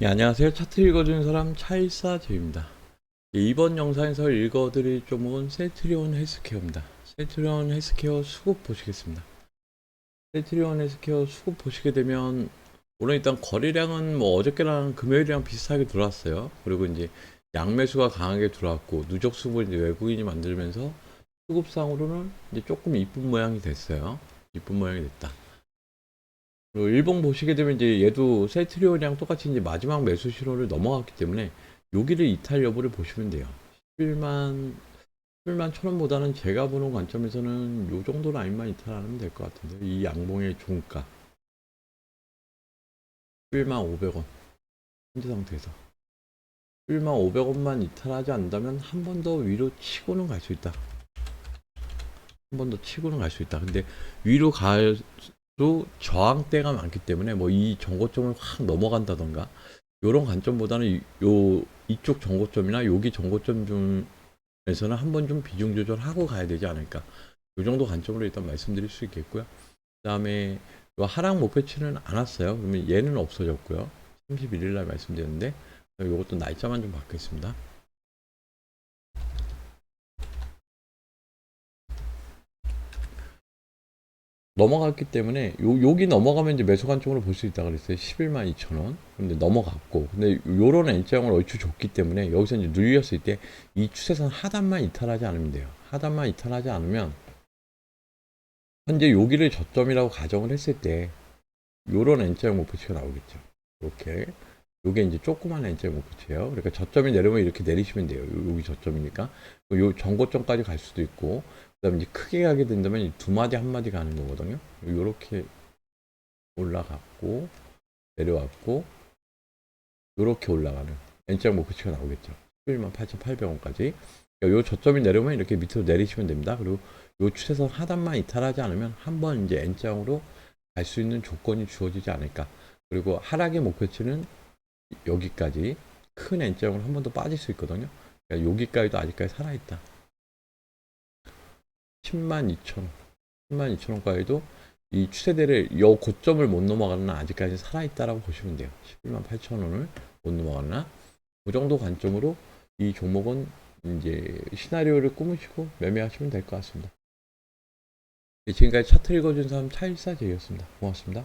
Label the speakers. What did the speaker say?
Speaker 1: 네, 안녕하세요. 차트 읽어주는 사람 차일사제입니다. 네, 이번 영상에서 읽어드릴 종목은 셀트리온 헬스케어입니다. 셀트리온 헬스케어 수급 보시겠습니다. 셀트리온 헬스케어 수급 보시게 되면 오늘 일단 거래량은 뭐 어저께랑 금요일이랑 비슷하게 들어왔어요. 그리고 이제 양매수가 강하게 들어왔고 누적 수급을 이제 외국인이 만들면서 수급상으로는 이제 조금 이쁜 모양이 됐어요. 이쁜 모양이 됐다. 그리고 일봉 보시게 되면 이제 얘도 셀트리온이랑 똑같이 이제 마지막 매수 신호를 넘어갔기 때문에 여기를 이탈 여부를 보시면 돼요. 11만 11만 천 원보다는 제가 보는 관점에서는 요 정도 라인만 이탈하면 될 것 같은데요. 이 양봉의 종가 11만 500원 현재 상태에서 11만 500원만 이탈하지 않는다면 한 번 더 위로 치고는 갈 수 있다. 한 번 더 치고는 갈 수 있다. 근데 위로 갈 또 저항대가 많기 때문에 뭐 이 정고점을 확 넘어간다던가 이런 관점보다는 이- 요 이쪽 정고점이나 여기 정고점 중에서는 한번 좀 비중 조절하고 가야 되지 않을까. 이 정도 관점으로 일단 말씀드릴 수 있겠고요. 그 다음에 요 하락 목표치는 안 왔어요. 그러면 얘는 없어졌고요. 31일 날 말씀드렸는데 이것도 날짜만 좀 바뀌겠습니다 넘어갔기 때문에 요, 여기 넘어가면 이제 매수 관점으로 볼 수 있다 그랬어요. 11만 2천 원. 근데 넘어갔고. 근데 요런 N자형을 얼추 줬기 때문에 여기서 이제 눌렸을 때 이 추세선 하단만 이탈하지 않으면 돼요. 하단만 이탈하지 않으면 현재 여기를 저점이라고 가정을 했을 때 요런 N자형 목표치가 나오겠죠. 이렇게. 요게 이제 조그만 N자형 목표치예요. 그러니까 저점이 내려오면 이렇게 내리시면 돼요. 요- 여기 저점이니까. 요 전고점까지 갈 수도 있고 그다음에 이제 크게 가게 된다면 이 두 마디 한 마디 가는 거거든요. 요렇게 올라갔고 내려왔고 요렇게 올라가는 N자 목표치가 나오겠죠. 11만 8,800원까지. 요 저점이 내려오면 이렇게 밑으로 내리시면 됩니다. 그리고 요 추세선 하단만 이탈하지 않으면 한번 이제 N장으로 갈 수 있는 조건이 주어지지 않을까. 그리고 하락의 목표치는 여기까지 큰 N장으로 한 번 더 빠질 수 있거든요. 그러니까 여기까지도 아직까지 살아있다. 10만 2천 원, 10만 2천 원까지도 이 추세대를 요 고점을 못 넘어가는 한 아직까지 살아있다라고 보시면 돼요. 11만 8천 원을 못 넘어가나 그 정도 관점으로 이 종목은 이제 시나리오를 꾸미시고 매매하시면 될 것 같습니다. 네, 지금까지 차트 읽어준 사람 차일사제였습니다. 고맙습니다.